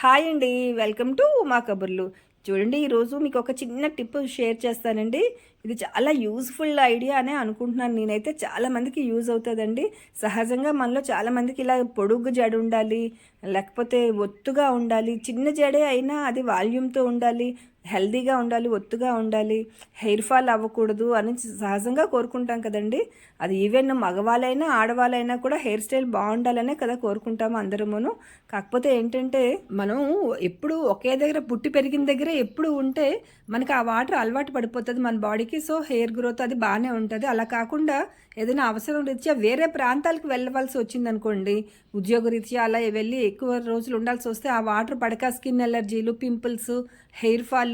Hi అండి welcome to Uma కబుర్లు. చూడండి ఈరోజు మీకు ఒక చిన్న టిప్ షేర్ చేస్తానండి. ఇది చాలా యూస్ఫుల్ ఐడియా అనే అనుకుంటున్నాను. నేనైతే చాలామందికి యూజ్ అవుతుందండి. సహజంగా మనలో చాలామందికి ఇలా పొడుగు జడ ఉండాలి లేకపోతే ఒత్తుగా ఉండాలి చిన్న జడే అయినా అది వాల్యూమ్తో ఉండాలి హెల్దీగా ఉండాలి ఒత్తుగా ఉండాలి హెయిర్ ఫాల్ అవ్వకూడదు అని సహజంగా కోరుకుంటాం కదండి. అది ఈవెన్ మగవాళ్ళైనా ఆడవాళ్ళైనా కూడా హెయిర్ స్టైల్ బాగుండాలనే కదా కోరుకుంటాము అందరమును. కాకపోతే ఏంటంటే మనం ఎప్పుడు ఒకే దగ్గర పుట్టి పెరిగిన దగ్గర ఎప్పుడు ఉంటే మనకి ఆ వాటర్ అలవాటు పడిపోతుంది మన బాడీకి. సో హెయిర్ గ్రోత్ అది బాగానే ఉంటుంది. అలా కాకుండా ఏదైనా అవసరం రీత్యా వేరే ప్రాంతాలకు వెళ్ళవలసి వచ్చిందనుకోండి ఉద్యోగ రీత్యా అలా వెళ్ళి ఎక్కువ రోజులు ఉండాల్సి వస్తే ఆ వాటర్ పడక స్కిన్ ఎలర్జీలు పింపుల్స్ హెయిర్ ఫాల్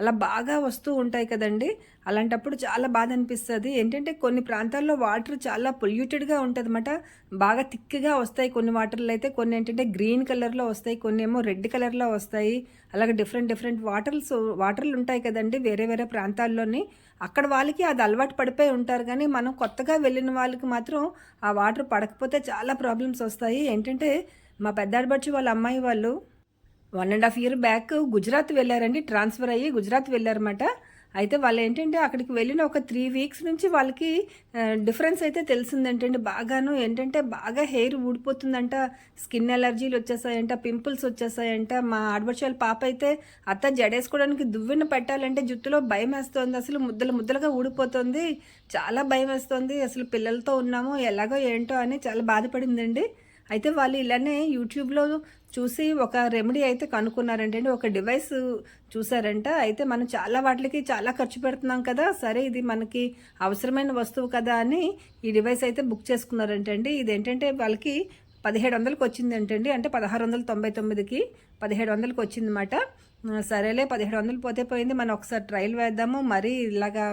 అలా బాగా వస్తూ ఉంటాయి కదండి. అలాంటప్పుడు చాలా బాధ అనిపిస్తుంది. ఏంటంటే కొన్ని ప్రాంతాల్లో వాటర్ చాలా పొల్యూటెడ్గా ఉంటుంది అనమాట బాగా థిక్గా వస్తాయి కొన్ని వాటర్లు అయితే. కొన్ని ఏంటంటే గ్రీన్ కలర్లో వస్తాయి. కొన్ని ఏమో రెడ్ కలర్లో వస్తాయి. అలాగే డిఫరెంట్ డిఫరెంట్ వాటర్స్ వాటర్లు ఉంటాయి కదండి వేరే వేరే ప్రాంతాల్లోని. అక్కడ వాళ్ళకి అది అలవాటు పడిపోయి ఉంటారు. కానీ మనం కొత్తగా వెళ్ళిన వాళ్ళకి మాత్రం ఆ వాటర్ పడకపోతే చాలా ప్రాబ్లమ్స్ వస్తాయి. ఏంటంటే మా పెద్దాడబడిచి వాళ్ళ అమ్మాయి వాళ్ళు one and half year back Gujarat వెళ్ళారండి. ట్రాన్స్ఫర్ అయ్యి గుజరాత్ వెళ్ళారన్నమాట. అయితే వాళ్ళు ఏంటంటే అక్కడికి వెళ్ళిన ఒక త్రీ వీక్స్ నుంచి వాళ్ళకి డిఫరెన్స్ అయితే తెలిసిందంటండి. బాగాను ఏంటంటే బాగా హెయిర్ ఊడిపోతుందంట. స్కిన్ ఎలర్జీలు వచ్చేసాయంట పింపుల్స్ వచ్చేసాయంట. మా ఆడబడిచాల పాప అయితే అత్త జడేసుకోవడానికి దువ్వెన పెట్టాలంటే జుట్టులో భయం వేస్తుంది. అసలు ముద్దలు ముద్దలుగా ఊడిపోతుంది. చాలా భయం వేస్తుంది. అసలు పిల్లలతో ఉన్నాము ఎలాగో ఏంటో అని చాలా బాధపడిందండి. అయితే వాళ్ళు ఇలానే యూట్యూబ్లో చూసి ఒక రెమెడీ అయితే కనుక్కున్నారంటే ఒక డివైస్ చూసారంట. అయితే మనం చాలా వాటికి చాలా ఖర్చు పెడుతున్నాం కదా. సరే ఇది మనకి అవసరమైన వస్తువు కదా అని ఈ డివైస్ అయితే బుక్ చేసుకున్నారంటండి. ఇదేంటంటే వాళ్ళకి పదిహేడు వందలకి వచ్చిందంటండి అంటే పదహారు వందల తొంభై తొమ్మిదికి పదిహేడు వందలకి వచ్చిందన్నమాట సరేలే పదిహేడు వందలు పోతే పోయింది. మనం ఒకసారి ట్రయల్ వేద్దాము. మరీ ఇలాగా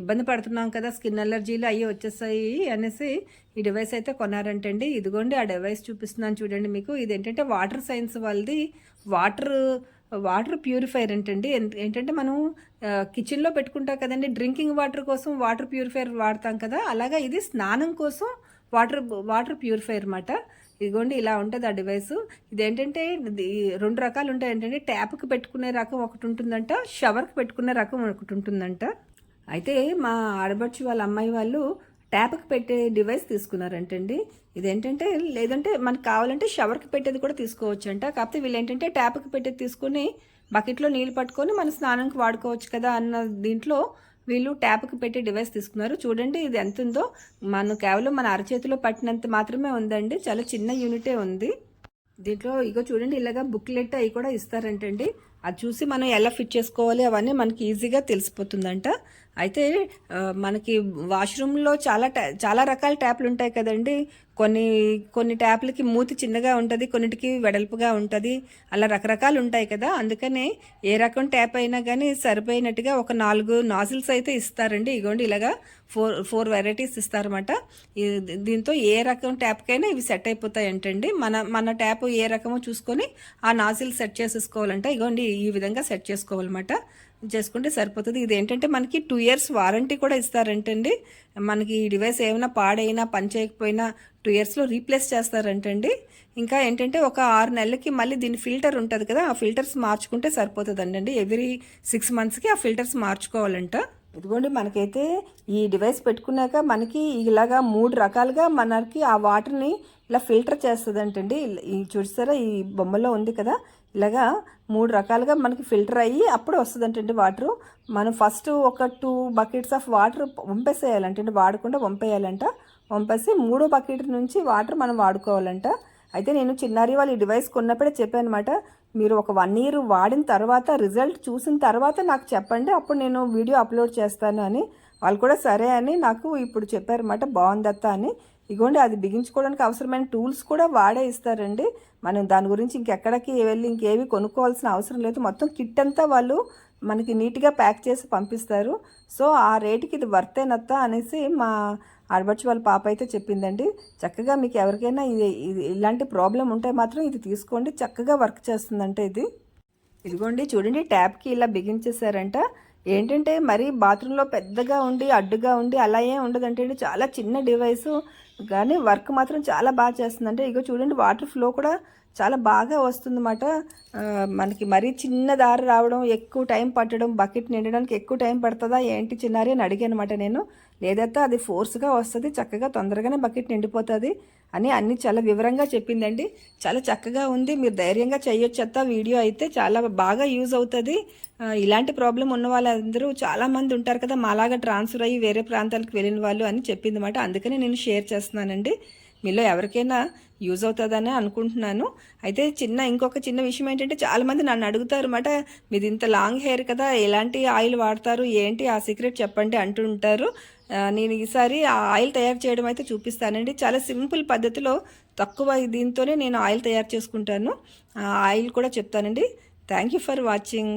ఇబ్బంది పడుతున్నాం కదా స్కిన్ అలర్జీలు అవి వచ్చేసాయి అనేసి ఈ డివైస్ అయితే కొన్నారంటండి. ఇదిగోండి ఆ డివైస్ చూపిస్తున్నాను చూడండి మీకు. ఇదేంటంటే వాటర్ సైన్స్ వాళ్ళది. వాటర్ వాటర్ ప్యూరిఫైర్ ఏంటండి ఏంటంటే మనం కిచెన్లో పెట్టుకుంటాం కదండి. డ్రింకింగ్ వాటర్ కోసం వాటర్ ప్యూరిఫైర్ వాడతాం కదా. అలాగా ఇది స్నానం కోసం వాటర్ వాటర్ ప్యూరిఫైర్ అన్నమాట. ఇదిగోండి ఇలా ఉంటుంది ఆ డివైస్. ఇదేంటంటే రెండు రకాలు ఉంటాయి ఏంటంటే ట్యాప్కి పెట్టుకునే రకం ఒకటి ఉంటుందంట షవర్కి పెట్టుకునే రకం ఒకటి ఉంటుందంట. అయితే మా ఆడబడుచు వాళ్ళ అమ్మాయి వాళ్ళు ట్యాప్కి పెట్టే డివైస్ తీసుకున్నారంటండి. ఇదేంటంటే లేదంటే మనకు కావాలంటే షవర్కి పెట్టేది కూడా తీసుకోవచ్చు అంట కాకపోతే వీళ్ళు ఏంటంటే ట్యాప్కి పెట్టేది తీసుకుని బకెట్లో నీళ్ళు పట్టుకొని మన స్నానంకి వాడుకోవచ్చు కదా అన్న దీంట్లో వీళ్ళు ట్యాప్కి పెట్టి డివైస్ తీసుకున్నారు. చూడండి ఇది ఎంత ఉందో మనం కేవలం మన అరచేతిలో పట్టినంత మాత్రమే ఉందండి. చాలా చిన్న యూనిటే ఉంది. దీంట్లో ఇగో చూడండి ఇలాగా బుక్లెట్ అవి కూడా ఇస్తారంటండి. అది చూసి మనం ఎలా ఫిట్ చేసుకోవాలి అవన్నీ మనకి ఈజీగా తెలిసిపోతుందంట. అయితే మనకి వాష్రూమ్లో చాలా చాలా రకాల ట్యాప్లు ఉంటాయి కదండి. కొన్ని కొన్ని ట్యాప్లకి మూతి చిన్నగా ఉంటుంది కొన్నిటికి వెడల్పుగా ఉంటుంది. అలా రకరకాలు ఉంటాయి కదా. అందుకనే ఏ రకం ట్యాప్ అయినా కానీ సరిపోయినట్టుగా ఒక నాలుగు నాజిల్స్ అయితే ఇస్తారండి. ఇగోండి ఇలాగా ఫోర్ ఫోర్ వెరైటీస్ ఇస్తారన్నమాట. దీంతో ఏ రకం ట్యాప్కైనా ఇవి సెట్ అయిపోతాయి అంటండి మన మన ట్యాప్ ఏ రకమో చూసుకొని ఆ నాజిల్ సెట్ చేసుకోవాలంట ఇగోండి ఈ విధంగా సెట్ చేసుకోవాలన్నమాట. చేసుకుంటే సరిపోతుంది. ఇది ఏంటంటే మనకి టూ ఇయర్స్ వారంటీ కూడా ఇస్తారంటండి. మనకి ఈ డివైస్ ఏమైనా పాడైనా పని చేయకపోయినా టూ ఇయర్స్లో రీప్లేస్ చేస్తారంటండి. ఇంకా ఏంటంటే ఒక ఆరు నెలలకి మళ్ళీ దీని ఫిల్టర్ ఉంటుంది కదా ఆ ఫిల్టర్స్ మార్చుకుంటే సరిపోతుందండి ఎవ్రీ సిక్స్ మంత్స్కి ఆ ఫిల్టర్స్ మార్చుకోవాలంట. ఇదిగోండి మనకైతే ఈ డివైస్ పెట్టుకున్నాక మనకి ఇలాగా మూడు రకాలుగా మనకి ఆ వాటర్ని ఇలా ఫిల్టర్ చేస్తుందంటండి. ఈ చూస్తారా ఈ బొమ్మలో ఉంది కదా? ఇలాగా మూడు రకాలుగా మనకి ఫిల్టర్ అయ్యి అప్పుడు వస్తుందంటండి వాటర్ మనం ఫస్ట్ ఒక టూ బకెట్స్ ఆఫ్ వాటర్ వంపేసేయాలంటే వాడకుండా వంపేయాలంట. వంపేసి మూడో బకెట్ నుంచి వాటర్ మనం వాడుకోవాలంట. అయితే నేను చిన్నారి వాళ్ళు ఈ డివైస్ కొన్నప్పుడే చెప్పాను అనమాట మీరు ఒక వన్ ఇయర్ వాడిన తర్వాత రిజల్ట్ చూసిన తర్వాత నాకు చెప్పండి అప్పుడు నేను వీడియో అప్లోడ్ చేస్తాను అని. వాళ్ళు కూడా సరే అని నాకు ఇప్పుడు చెప్పారన్నమాట బాగుందత్త అని. ఇగోండి అది బిగించుకోవడానికి అవసరమైన టూల్స్ కూడా వాడే ఇస్తారండి. మనం దాని గురించి ఇంకెక్కడికి వెళ్ళి ఇంకేవి కొనుక్కోవాల్సిన అవసరం లేదు. మొత్తం కిట్ అంతా వాళ్ళు మనకి నీట్గా ప్యాక్ చేసి పంపిస్తారు. సో ఆ రేటుకి ఇది వర్తేనత్త అనేసి మా ఆడబడిచి వాళ్ళ పాప అయితే చెప్పిందండి చక్కగా మీకు ఎవరికైనా ఇది ఇలాంటి ప్రాబ్లం ఉంటే మాత్రం ఇది తీసుకోండి చక్కగా వర్క్ చేస్తుందంటే ఇది. ఇదిగోండి చూడండి ట్యాప్కి ఇలా బిగించేశారంట ఏంటంటే మరి బాత్రూంలో పెద్దగా ఉండి అడ్డుగా ఉండి అలా ఏం ఉండదంటే చాలా చిన్న డివైస్ కానీ వర్క్ మాత్రం చాలా బాగా చేస్తుందంటే ఇగో చూడండి వాటర్ ఫ్లో కూడా చాలా బాగా వస్తుందన్నమాట. మనకి మరీ చిన్న దారి రావడం ఎక్కువ టైం పట్టడం బకెట్ నిండడానికి ఎక్కువ టైం పడుతుందా ఏంటి చిన్నారి అని అడిగాను అనమాట నేను. లేదైతే అది ఫోర్స్గా వస్తుంది చక్కగా తొందరగానే బకెట్ నిండిపోతుంది అని అన్ని చాలా వివరంగా చెప్పిందండి. చాలా చక్కగా ఉంది మీరు ధైర్యంగా చేయొచ్చత్తా వీడియో అయితే చాలా బాగా యూజ్ అవుతుంది. ఇలాంటి ప్రాబ్లం ఉన్న వాళ్ళందరూ చాలామంది ఉంటారు కదా మాలాగా ట్రాన్స్ఫర్ అయ్యి వేరే ప్రాంతాలకు వెళ్ళిన వాళ్ళు అని చెప్పింది అనమాట అందుకని నేను షేర్ చేస్తున్నానండి. మీలో ఎవరికైనా యూజ్ అవుతుందని అనుకుంటున్నాను. అయితే చిన్న ఇంకొక చిన్న విషయం ఏంటంటే చాలామంది నన్ను అడుగుతారు అనమాట మీది ఇంత లాంగ్ హెయిర్ కదా ఎలాంటి ఆయిల్ వాడతారు ఏంటి ఆ సీక్రెట్ చెప్పండి అంటుంటారు నేను ఈసారి ఆ ఆయిల్ తయారు చేయడం అయితే చూపిస్తానండి. చాలా సింపుల్ పద్ధతిలో తక్కువ దీంతోనే నేను ఆయిల్ తయారు చేసుకుంటాను. ఆ ఆయిల్ కూడా చెప్తానండి. Thank you for watching